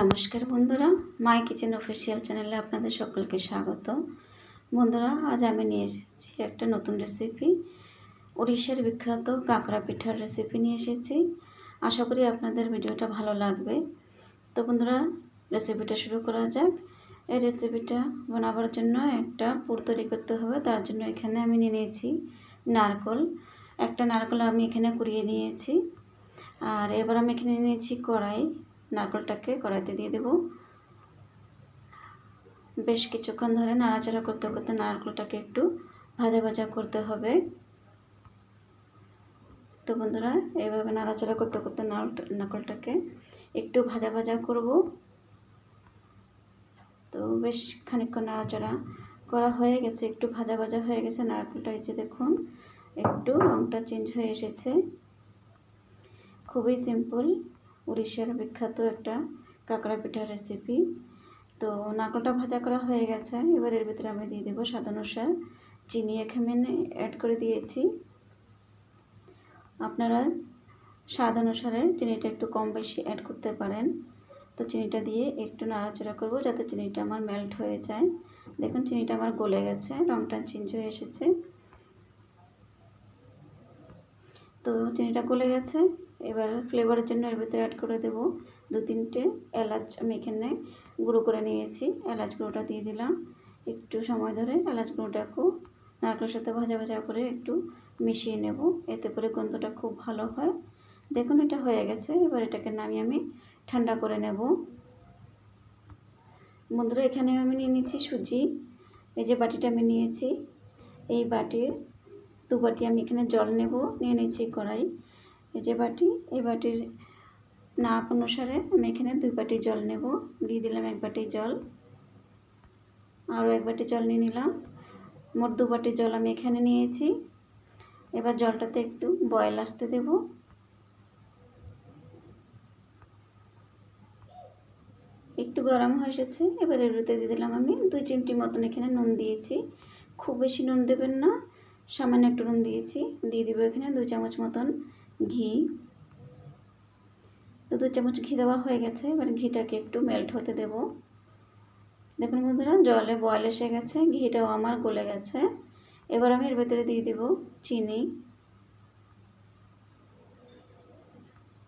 নমস্কার বন্ধুরা, মাই kitchen official চ্যানেলে আপনাদের সকলকে স্বাগত। বন্ধুরা, আজ আমি নিয়ে এসেছি একটা নতুন রেসিপি উড়িষ্যার বিখ্যাত কাঁকড়া পিঠার রেসিপি নিয়ে এসেছি। আশা করি আপনাদের ভিডিওটা ভালো লাগবে। তো বন্ধুরা রেসিপিটা শুরু করা যাক। এই রেসিপিটা বানাবার জন্য একটা পুর তৈরি করতে হবে, তার জন্য এখানে আমি নিয়ে নিয়েছি নারকল। একটা নারকল আমি এখানে কুড়িয়ে নিয়েছি। আর এবার আমি এখানে নিয়েছি কড়াই। নারকেলটাকে কড়াইতে দিয়ে দেব। বেশ কিছুক্ষণ ধরে নাড়াচাড়া করতে করতে নারকেলটাকে একটু ভাজা ভাজা করতে হবে। তো বন্ধুরা এইভাবে নাড়াচাড়া করতে করতে নারকেলটাকে একটু ভাজা ভাজা করব। তো বেশ খানিকক্ষণ নাড়াচাড়া করা হয়ে গেছে, একটু ভাজা ভাজা হয়ে গেছে নারকেলটা। যে দেখুন, একটু রঙটা চেঞ্জ হয়ে এসেছে। খুবই সিম্পল উড়িষ্যার বিখ্যাত একটা কাঁকড়া পিঠার রেসিপি তো নারকেলটা ভাজা করা হয়ে গেছে। এবার এর ভিতরে আমি দিয়ে দেবো স্বাদ অনুসার চিনি এখানে অ্যাড করে দিয়েছি। আপনারা স্বাদ অনুসারে চিনিটা একটু কম বেশি অ্যাড করতে পারেন। তো চিনিটা দিয়ে একটু নাড়াচাড়া করব যাতে চিনিটা আমার মেল্ট হয়ে যায়। দেখুন চিনিটা আমার গলে গেছে রঙটা চেঞ্জ হয়ে এসেছে। তো চিনিটা গলে গেছে। এবার ফ্লেভারের জন্য এর ভিতরে অ্যাড করে দেব দু তিনটে এলাচ আমি এখানে গুঁড়ো করে নিয়েছি। এলাচ গুঁড়োটা দিয়ে দিলাম। একটু সময় ধরে এলাচ গুঁড়োটাকেও নারকেলের সাথে ভাজা ভাজা করে একটু মিশিয়ে নেব। এতে করে গন্ধটা খুব ভালো হয়। দেখুন, এটা হয়ে গেছে। এবার এটাকে নামিয়ে আমি ঠান্ডা করে নেব। বন্ধুরা, এখানে আমি নিয়ে নিয়েছি সুজি। এই যে বাটিটা আমি নিয়েছি। এই বাটির দু বাটি আমি এখানে জল নেব। নিয়ে নিয়েছি কড়াই। এই যে বাটি, এই বাটির নাপ অনুসারে আমি এখানে দুই বাটি জল নেব। দিয়ে দিলাম এক বাটি জল। আরও এক বাটি জল নিয়ে নিলাম। মোট দু বাটি জল আমি এখানে নিয়েছি। এবার জলটাতে একটু বয়েল আসতে দেব। একটু গরম হয়ে এসেছে। এবার এর দিয়ে দিলাম আমি দুই চিমটি মতন এখানে নুন দিয়েছি। খুব বেশি নুন দেবেন না, সামান্য একটু নুন দিয়েছি। দিয়ে দিব এখানে দুই চামচ মতন ঘি। তো দু চামচ ঘি দেওয়া হয়ে গেছে, এবার ঘিটাকে একটু মেল্ট হতে দেব। দেখুন বন্ধুরা, জলে বয়েল এসে গেছে, ঘিটাও আমার গলে গেছে। এবার আমি এর ভেতরে দিয়ে দেব চিনি।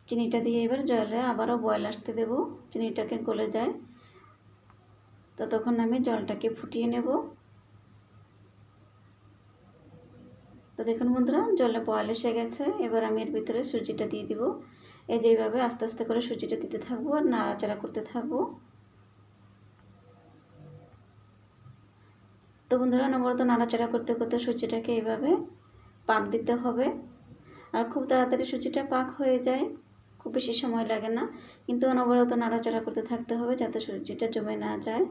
চিনিটা দিয়ে এবার জলে আবারও বয়েল আসতে দেব, চিনিটাকে গলে যায়। ততক্ষণ আমি জলটাকে ফুটিয়ে নেব। তো দেখুন বন্ধুরা, জলে বয়েল এসে গেছে। এবার আমি এর ভিতরে সুজিটা দিয়ে দিব। এই যে এইভাবে আস্তে আস্তে করে সুজিটা দিতে থাকব আর নাড়াচাড়া করতে থাকব। তো বন্ধুরা, অনবরত নাড়াচাড়া করতে করতে সুজিটাকে এইভাবে পাক দিতে হবে। আর খুব তাড়াতাড়ি সুজিটা পাক হয়ে যায়। খুব বেশি সময় লাগে না। কিন্তু অনবরত নাড়াচাড়া করতে থাকতে হবে যাতে সুজিটা জমে না যায়।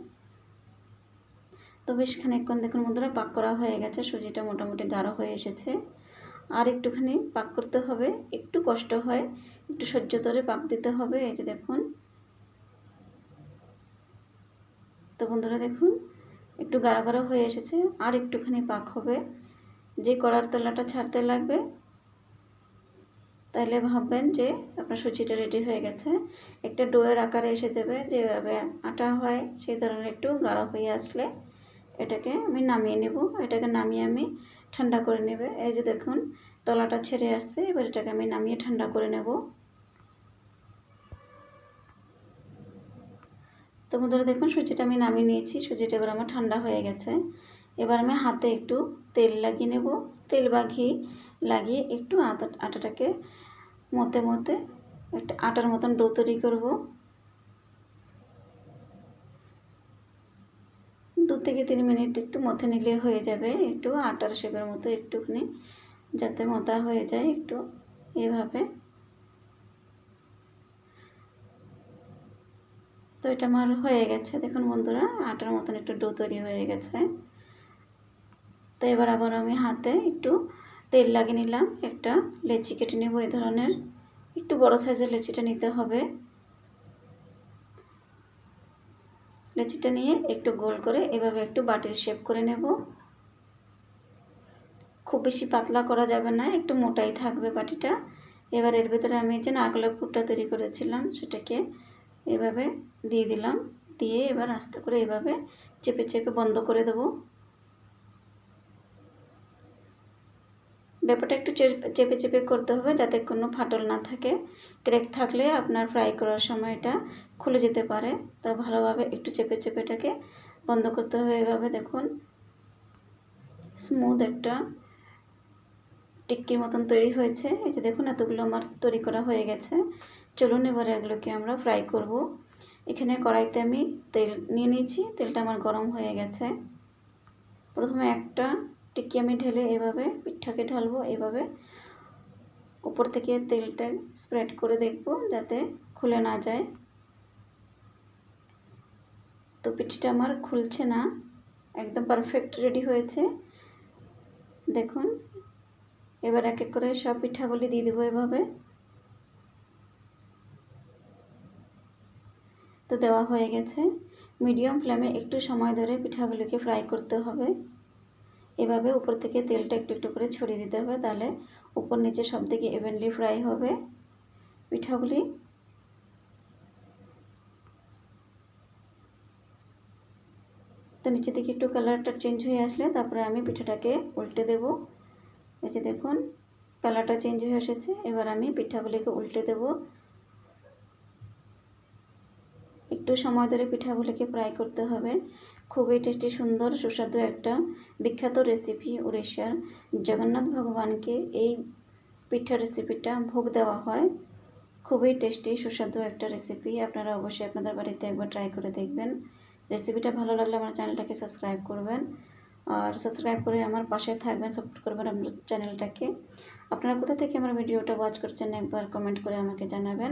তো বেশ খানিকক্ষণ দেখুন বন্ধুরা, পাক করা হয়ে গেছে, সুজিটা মোটামুটি গাঢ় হয়ে এসেছে। আর একটুখানি পাক করতে হবে, একটু কষ্ট হয়, একটু সহ্য ধরে পাক দিতে হবে, এই যে দেখুন। তো বন্ধুরা দেখুন, একটু গাঢ় গাঢ় হয়ে এসেছে, আর একটুখানি পাক হবে। যে কড়ার তলাটা ছাড়তে লাগবে, তাহলে ভাববেন যে আপনার সুজিটা রেডি হয়ে গেছে। একটা ডোয়ের আকারে এসে যাবে, যেভাবে আটা হয়, সেই ধরনের একটু গাঢ় হয়ে আসলে এটাকে আমি নামিয়ে নেব। এটাকে নামিয়ে আমি ঠান্ডা করে নেবে। এই যে দেখুন, তলাটা ছেড়ে আসছে। এবার এটাকে আমি নামিয়ে ঠান্ডা করে নেব। তো বন্ধুরা, দেখুন, সুজিটা আমি নামিয়ে নিয়েছি। সুজিটা এবার আমার ঠান্ডা হয়ে গেছে। এবার আমি হাতে একটু তেল লাগিয়ে নেব। তেল বা ঘি লাগিয়ে একটু আটা আটাটাকে মতে মতে একটা আটার মতন ডো তৈরি করব দু থেকে তিন মিনিট একটু মথে নিলে হয়ে যাবে, একটু আটার শেপের মতো একটুখানি যাতে মতা হয়ে যায় একটু এভাবে। তো এটা আমার হয়ে গেছে, দেখুন বন্ধুরা, আটার মতন একটু ডো তৈরি হয়ে গেছে। তো এবার আবার আমি হাতে একটু তেল লাগিয়ে নিলাম, একটা লেচি কেটে নেব এই ধরনের। একটু বড় সাইজের লেচিটা নিতে হবে। লেচিটা নিয়ে একটু গোল করে এভাবে একটু বাটির শেপ করে নেব। খুব বেশি পাতলা করা যাবে না, একটু মোটাই থাকবে বাটিটা। এবার এর ভিতরে আমি যে নারকেলের পুরটা তৈরি করেছিলাম সেটাকে এভাবে দিয়ে দিলাম। দিয়ে এবার আস্তে করে এভাবে চেপে চেপে বন্ধ করে দেবো। ব্যাপারটা একটু চেপে চেপে করতে হবে যাতে কোনো ফাটল না থাকে। ক্র্যাক থাকলে আপনার ফ্রাই করার সময় এটা খুলে যেতে পারে। তো ভালোভাবে একটু চেপে চেপেটাকে বন্ধ করতে হবে এভাবে, দেখুন। স্মুথ একটা টিক্কির মতন তৈরি হয়েছে। এই যে দেখুন, এতগুলো আমার তৈরি করা হয়ে গেছে। চলুন এবারে এগুলোকে আমরা ফ্রাই করব। এখানে কড়াইতে আমি তেল নিয়ে নিয়েছি। তেলটা আমার গরম হয়ে গেছে। প্রথমে একটা টিক্কি আমি ঢেলে এভাবে পিঠাকে ঢালবো, এভাবে উপর থেকে তেলটা স্প্রেড করে দেখব যাতে খুলে না যায়। তো পিঠিটা আমার খুলছে না, একদম পারফেক্ট রেডি হয়েছে। দেখুন, এবার এক এক করে সব পিঠাগুলি দিয়ে দেবো এভাবে। তো দেওয়া হয়ে গেছে। মিডিয়াম ফ্লেমে একটু সময় ধরে পিঠাগুলিকে ফ্রাই করতে হবে। এভাবে উপর থেকে তেলটা একটু একটু করে ছড়িয়ে দিতে হবে, তাহলে উপর নিচে সব দিকে এভেনলি ফ্রাই হবে। পিঠাগুলি তো নিচে থেকে একটু কালারটা চেঞ্জ হয়ে আসলে তারপরে আমি পিঠাটাকে উল্টে দেব। এই যে দেখুন কালারটা চেঞ্জ হয়ে এসেছে, এবার আমি পিঠাগুলিকে উল্টে দেব। একটু সময় ধরে পিঠাগুলিকে ফ্রাই করতে হবে। খুবই টেস্টি সুন্দর, সুস্বাদু একটা বিখ্যাত রেসিপি উড়িষ্যার জগন্নাথ ভগবানকে এই পিঠা রেসিপিটা ভোগ দেওয়া হয়। খুবই টেস্টি সুস্বাদু একটা রেসিপি আপনারা অবশ্যই আপনাদের বাড়িতে একবার ট্রাই করে দেখবেন। রেসিপিটা ভালো লাগলে আমার চ্যানেলটাকে সাবস্ক্রাইব করবেন। আর সাবস্ক্রাইব করে আমার পাশে থাকবেন সাপোর্ট করবেন আমার চ্যানেলটাকে। আপনারা কোথা থেকে আমার ভিডিওটা ওয়াচ করছেন একবার কমেন্ট করে আমাকে জানাবেন।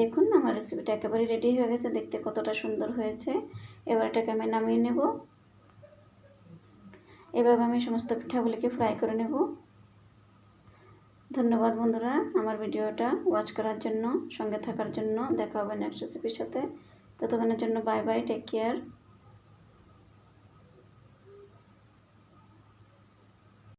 দেখুন, আমার রেসিপিটা একেবারে রেডি হয়ে গেছে, দেখতে কতটা সুন্দর হয়েছে। এবার এটাকে আমি নামিয়ে নেব। এভাবে আমি সমস্ত পিঠাগুলিকে ফ্রাই করে নেব। ধন্যবাদ বন্ধুরা আমার ভিডিওটা ওয়াচ করার জন্য, সঙ্গে থাকার জন্য। দেখা হবে নেক্সট রেসিপির সাথে। ততক্ষণের জন্য বাই বাই টেক কেয়ার